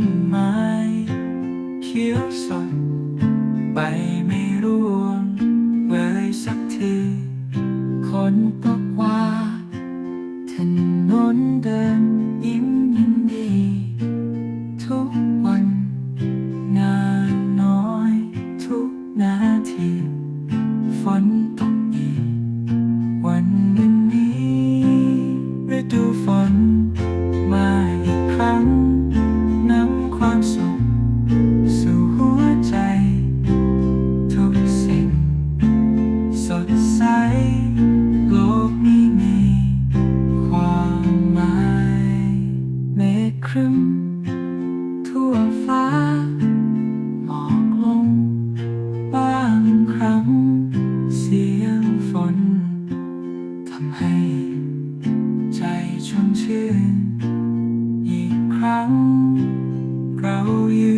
นต้นไม้เขียวสดใบไม่ร่วงเลยสักทีคนบอกว่าถนนเดินอี หมอกลง บางครั้ง เสียงฝนทำให้ ใจชุ่มชื่น อีกครั้ง เรายืน